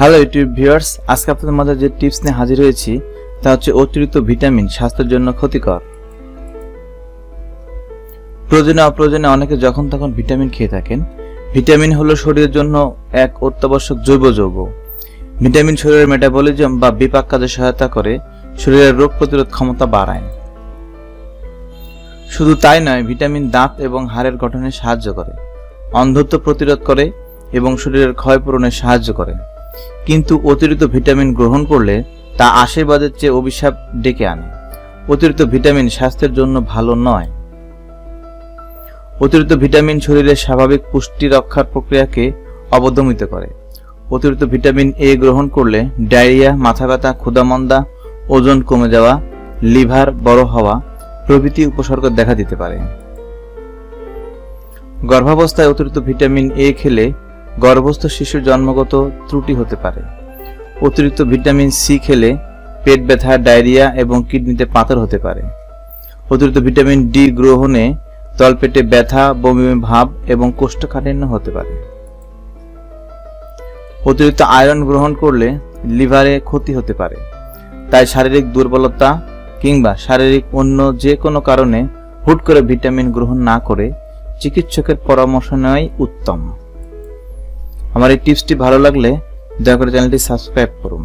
Hello YouTube viewers আজকে আপনাদের মাঝে যে টিপস নিয়ে হাজির হয়েছি, তা হচ্ছে অতিরিক্ত ভিটামিন স্বাস্থ্যের জন্য ক্ষতিকর। প্রয়োজনে অপ্রয়োজনে অনেকে যখন তখন ভিটামিন খেয়ে থাকেন। ভিটামিন হলো শরীরের জন্য এক অত্যাবশ্যক জৈব যৌগ। ভিটামিন শরীরের মেটাবলিজম বা বিপাক কাজে সহায়তা করে, শরীরের রোগ প্রতিরোধ ক্ষমতা বাড়ায়। শুধু তাই নয় ভিটামিন দাঁত এবং হাড়ের গঠনে সাহায্য করে, অন্ধত্ব প্রতিরোধ করে এবং শরীরের ক্ষয় পূরণে সাহায্য করে। কিন্তু অতিরিক্ত ভিটামিন গ্রহণ করলে তা আশীর্বাদের চেয়ে অভিশাপ ডেকে আনে। অতিরিক্ত ভিটামিন স্বাস্থ্যের জন্য ভালো নয়। অতিরিক্ত ভিটামিন শরীরের স্বাভাবিক পুষ্টি রক্ষার প্রক্রিয়াকে অবদমিত করে। অতিরিক্ত ভিটামিন এ গ্রহণ করলে ডায়রিয়া মাথা ব্যথা ক্ষুধামন্দা, ওজন কমে যাওয়া, লিভার বড় হওয়া প্রভৃতি উপসর্গ দেখা দিতে পারে। গর্ভাবস্থায় অতিরিক্ত ভিটামিন এ খেলে গর্ভস্থ শিশুর জন্মগত ত্রুটি হতে পারে। অতিরিক্ত ভিটামিন সি খেলে পেট ব্যথা, ডায়রিয়া এবং কিডনিতে পাথর হতে পারে। অতিরিক্ত ভিটামিন ডি গ্রহণে তলপেটে ব্যথা, বমি ভাব এবং কোষ্ঠকাঠিন্য হতে পারে। অতিরিক্ত আয়রন গ্রহণ করলে লিভারে ক্ষতি হতে পারে। তাই শারীরিক দুর্বলতা কিংবা শারীরিক অন্য যে কোনো কারণে হুট করে ভিটামিন গ্রহণ না করে চিকিৎসকের পরামর্শ নেওয়াই উত্তম। আমার এই টিপসটি ভালো লাগলে দয়া করে চ্যানেলটি সাবস্ক্রাইব করুন।